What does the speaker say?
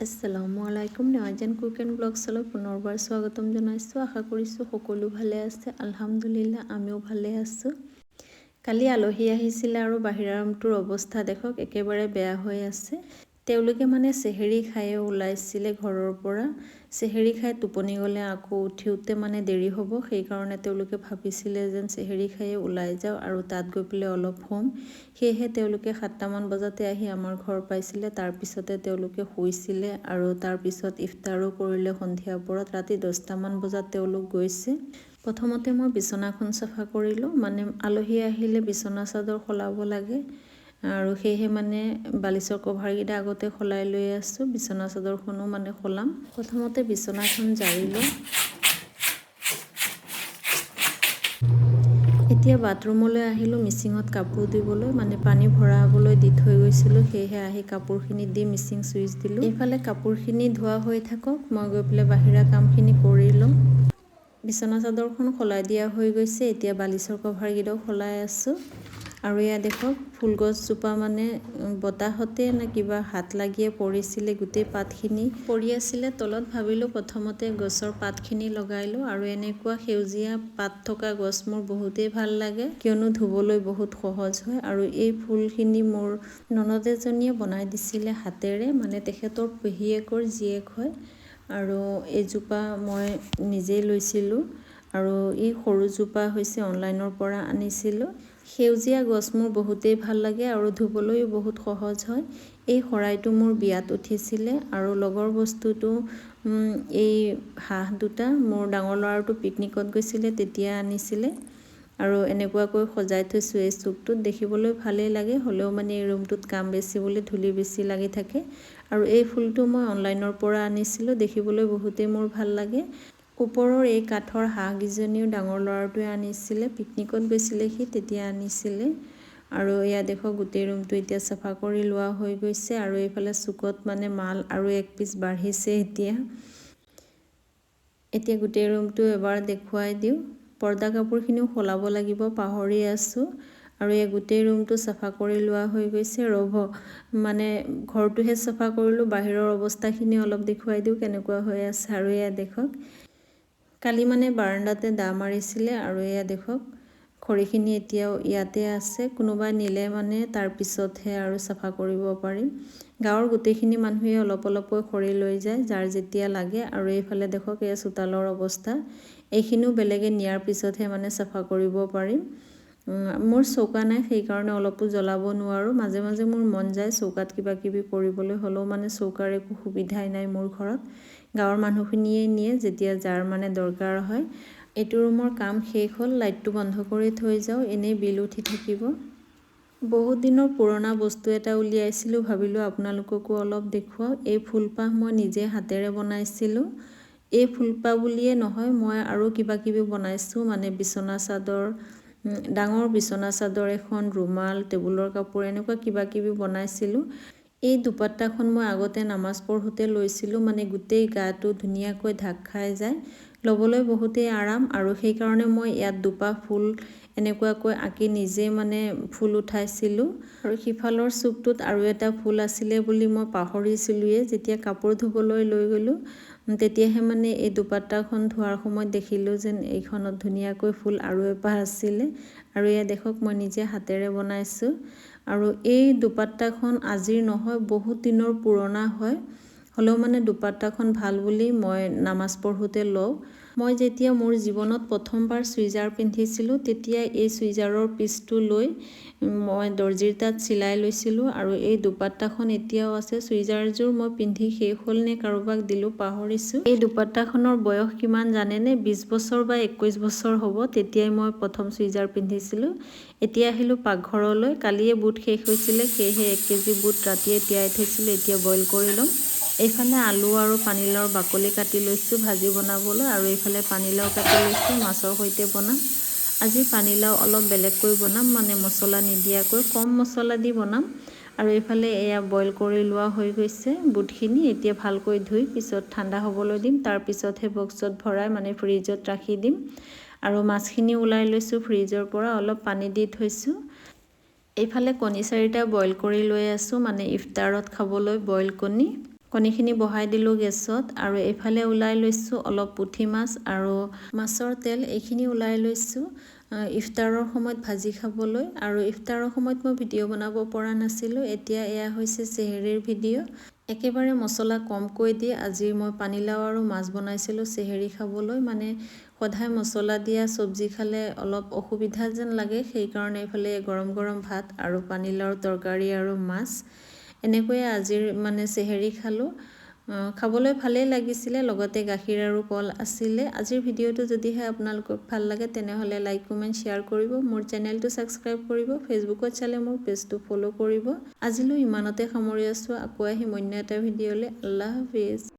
আসসালামু আলাইকুম নেৱাজান cook and ব্লগছলৈ পুনৰবাৰ স্বাগতম জনাইছোঁ। আশা কৰিছোঁ সকলো ভালে আছে। আলহামদুলিল্লাহ, আমিও ভালে আছোঁ। কালি আলহী আহিছিলে আৰু বাহিৰা ৰুমটোৰ অৱস্থা দেখক, একেবাৰে বেয়া হৈ আছে। তেওঁলোকে মানে চেহেৰি খায়ে ওলাইছিলে ঘৰৰ পৰা। চেহেৰি খাই টোপনি গ'লে আকৌ উঠিওতে মানে দেৰি হ'ব। সেইকাৰণে তেওঁলোকে ভাবিছিলে যেন চেহেৰি খায়ে ওলাই যাওঁ আৰু তাত গৈ পেলাই অলপ শুম। সেয়েহে তেওঁলোকে সাতটামান বজাতে আহি আমাৰ ঘৰ পাইছিলে। তাৰপিছতে তেওঁলোকে শুইছিলে আৰু তাৰপিছত ইফতাৰো কৰিলে সন্ধিয়া পৰত। ৰাতি দহটামান বজাত তেওঁলোক গৈছে। প্ৰথমতে মই বিচনাখন চাফা কৰিলোঁ। মানে আলহী আহিলে বিচনা চাদৰ সলাব লাগে। আৰু সেয়েহে মানে বালিচৰ কভাৰকেইটা আগতে সলাই লৈ আছোঁ বিচনা চাদৰখনো মানে সলাম। প্ৰথমতে বিচনাখন জাৰিলোঁ এতিয়া বাথৰুমলৈ আহিলোঁ মিচিঙত কাপোৰ দিবলৈ মানে পানী ভৰাবলৈ দি থৈ গৈছিলোঁ সেয়েহে আহি কাপোৰখিনি দি মিচিং চুইচ দিলোঁ। এইফালে কাপোৰখিনি ধোৱা হৈ থাকক মই গৈ পেলাই বাহিৰা কামখিনি কৰি লওঁ। বিচনা চাদৰখন সলাই দিয়া হৈ গৈছে এতিয়া বালিচৰ কভাৰকেইটাও সলাই আছোঁ। আৰু এয়া দেখক ফুলগছজোপা মানে বতাহতে নে কিবা হাত লাগিয়ে পৰিছিলে গোটেই পাতখিনি। পৰি আছিলে তলত ভাবিলোঁ প্ৰথমতে গছৰ পাতখিনি লগাই লওঁ আৰু এনেকুৱা সেউজীয়া পাত থকা গছ মোৰ বহুতেই ভাল লাগে। কিয়নো ধুবলৈ বহুত সহজ হয় আৰু এই ফুলখিনি মোৰ ননদ এজনীয়ে বনাই দিছিলে হাতেৰে মানে তেখেতৰ পেহীয়েকৰ জীয়েক হয়। আৰু এইজোপা মই নিজেই লৈছিলোঁ আৰু এই সৰুজোপা হৈছে অনলাইনৰ পৰা আনিছিলোঁ। সেউজীয়া গছ মোৰ বহুতেই ভাল লাগে আৰু ধুবলৈও বহুত সহজ হয়। এই শৰাইটো মোৰ বিয়াত উঠিছিলে আৰু লগৰ বস্তুটো এই হাঁহ দুটা মোৰ ডাঙৰ ল'ৰাটো পিকনিকত গৈছিলে তেতিয়া আনিছিলে। আৰু এনেকুৱাকৈ সজাই থৈছোঁ এই চুকটোত। দেখিবলৈ ভালেই লাগে হ'লেও মানে এই ৰুমটোত কাম বেছি বুলি ধূলি বেছি লাগি থাকে। আৰু এই ফুলটো মই অনলাইনৰ পৰা আনিছিলোঁ দেখিবলৈ বহুতেই মোৰ ভাল লাগে। ওপৰৰ এই কাঠৰ হাঁহকেইজনীও ডাঙৰ ল'ৰাটোৱে আনিছিলে পিকনিকত গৈছিলে সি তেতিয়া আনিছিলে। আৰু এয়া দেখক গোটেই ৰুমটো এতিয়া চাফা কৰি লোৱা হৈ গৈছে আৰু এইফালে চুকত মানে মাল আৰু এক পিচ বাঢ়িছে এতিয়া। এতিয়া গোটেই ৰুমটো এবাৰ দেখুৱাই দিওঁ। পৰ্দা কাপোৰখিনিও সলাব লাগিব পাহৰি আছোঁ। আৰু এই গোটেই ৰুমটো চাফা কৰি লোৱা হৈ গৈছে। ৰ'ব মানে ঘৰটোহে চাফা কৰিলোঁ বাহিৰৰ অৱস্থাখিনি অলপ দেখুৱাই দিওঁ কেনেকুৱা হৈ আছে। আৰু এয়া দেখক কালি মানে বাৰাণ্ডাতে দা মাৰিছিলে আৰু এয়া দেখক খৰিখিনি এতিয়াও ইয়াতে আছে কোনোবাই নিলে মানে তাৰপিছতহে আৰু চাফা কৰিব পাৰিম গাঁৱৰ গোটেইখিনি মানুহে অলপ অলপকৈ খৰি লৈ যায় যাৰ যেতিয়া লাগে আৰু এইফালে দেখক এয়া চোতালৰ অৱস্থা এইখিনিও বেলেগে নিয়াৰ পিছতহে মানে চাফা কৰিব পাৰিম মোৰ চৌকা নাই সেইকাৰণে অলপো জ্বলাব নোৱাৰোঁ। মাজে মাজে মোৰ মন যায় চৌকাত কিবা কিবি কৰিবলৈ হ'লেও মানে চৌকাৰ একো সুবিধাই নাই মোৰ ঘৰত। গাঁৱৰ মানুহখিনিয়ে নিয়ে যেতিয়া যাৰ মানে দৰকাৰ হয়। এইটো ৰুমৰ কাম শেষ হ'ল লাইটটো বন্ধ কৰি থৈ যাওঁ এনেই বিল উঠি থাকিব। বহুত দিনৰ পুৰণা বস্তু এটা উলিয়াইছিলোঁ ভাবিলোঁ আপোনালোককো অলপ দেখুৱাওঁ। এই ফুলপাহ মই নিজে হাতেৰে বনাইছিলোঁ। এই ফুলপাহ বুলিয়ে নহয় মই আৰু কিবা কিবি বনাইছোঁ মানে বিচনা চাদৰ ডাঙৰ বিচনা চাদৰ এখন ৰুমাল টেবুলৰ কাপোৰ এনেকুৱা কিবা কিবি বনাইছিলোঁ। এই দুপাট্টাখন মই আগতে নামাজ পঢ়োঁতে লৈছিলোঁ মানে গোটেই গাটো ধুনীয়াকৈ ঢাক খাই যায়। ল'বলৈ বহুতেই আৰাম আৰু সেইকাৰণে মই ইয়াত দুপাহ ফুল এনেকুৱাকৈ আঁকি নিজে মানে ফুল উঠাইছিলোঁ। আৰু সিফালৰ চুকটোত আৰু এটা ফুল আছিলে বুলি মই পাহৰিছিলোঁৱেই যেতিয়া কাপোৰ ধুবলৈ লৈ গ'লোঁ। তেতিয়াহে মানে এই দুপাট্টাখন ধোৱাৰ সময়ত দেখিলোঁ যেন এইখনত ধুনীয়াকৈ ফুল আৰু এপাহ আছিলে। আৰু এয়া দেখক মই নিজে হাতেৰে বনাইছোঁ। আৰু এই দুপাট্টাখন আজিৰ নহয় বহুত দিনৰ পুৰণা হয়। হ'লেও মানে দুপাট্টাখন ভাল বুলি মই নামাজ পঢ়োঁতে লওঁ। মই যেতিয়া মোৰ জীৱনত প্ৰথমবাৰ চুইজাৰ পিন্ধিছিলোঁ তেতিয়া এই চুইজাৰৰ পিচটো লৈ মই দৰ্জিৰ তাত চিলাই লৈছিলোঁ আৰু এই দুপাট্টাখন এতিয়াও আছে। চুইজাৰযোৰ মই পিন্ধি শেষ হ'ল নে কাৰোবাক দিলোঁ পাহৰিছোঁ। এই দুপাট্টাখনৰ বয়স কিমান জানেনে? বিছ বছৰ বা একৈছ বছৰ হ'ব তেতিয়াই মই প্ৰথম চুইজাৰ পিন্ধিছিলোঁ। এতিয়া আহিলোঁ পাকঘৰলৈ। কালিয়ে বুট শেষ হৈছিলে সেয়েহে এক কেজি বুট ৰাতিয়ে তিয়াই থৈছিলোঁ এতিয়া বইল কৰি ল'ম। এইফালে আলু আৰু পানীলাওৰ বাকলি কাটি লৈছোঁ ভাজি বনাবলৈ আৰু এইফালে পানীলাও কাটি লৈছোঁ মাছৰ সৈতে বনাম। আজি পানীলাও অলপ বেলেগকৈ বনাম মানে মছলা নিদিয়াকৈ কম মছলা দি বনাম। আৰু এইফালে এয়া বইল কৰি লোৱা হৈ গৈছে বুটখিনি এতিয়া ভালকৈ ধুই পিছত ঠাণ্ডা হ'বলৈ দিম। তাৰপিছতহে বক্সত ভৰাই মানে ফ্ৰিজত ৰাখি দিম। আৰু মাছখিনি ওলাই লৈছোঁ ফ্ৰিজৰ পৰা অলপ পানী দি থৈছোঁ। এইফালে কণী চাৰিটা বইল কৰি লৈ আছোঁ মানে ইফতাৰত খাবলৈ বইল কণী। কণীখিনি বহাই দিলোঁ গেছত আৰু এইফালে ওলাই লৈছোঁ অলপ পুঠি মাছ আৰু মাছৰ তেল এইখিনি ওলাই লৈছোঁ ইফতাৰৰ সময়ত ভাজি খাবলৈ। আৰু ইফতাৰৰ সময়ত মই ভিডিঅ' বনাব পৰা নাছিলোঁ এতিয়া এয়া হৈছে চেহেৰীৰ ভিডিঅ' একেবাৰে মছলা কমকৈ দি আজি মই পানীলাও আৰু মাছ বনাইছিলোঁ চেহেৰী খাবলৈ। মানে সদায় মছলা দিয়া চব্জি খালে অলপ অসুবিধা যেন লাগে সেইকাৰণে এইফালে গৰম গৰম ভাত আৰু পানীলাওৰ তৰকাৰী আৰু মাছ। এনেকৈয়ে আজিৰ মানে চেহেৰী খালোঁ। খাবলৈ ভালেই লাগিছিলে লগতে গাখীৰ আৰু কল আছিলে। আজিৰ ভিডিঅ'টো যদিহে আপোনালোকক ভাল লাগে তেনেহ'লে লাইক কমেণ্ট শ্বেয়াৰ কৰিব। মোৰ চেনেলটো ছাবস্ক্ৰাইব কৰিব ফেচবুকত চালে মোৰ পেজটো ফ'ল' কৰিব। আজিলৈ ইমানতে সামৰি আছোঁ। আকৌ আহিম অন্য এটা ভিডিঅ'লৈ। আল্লাহ হাফিজ।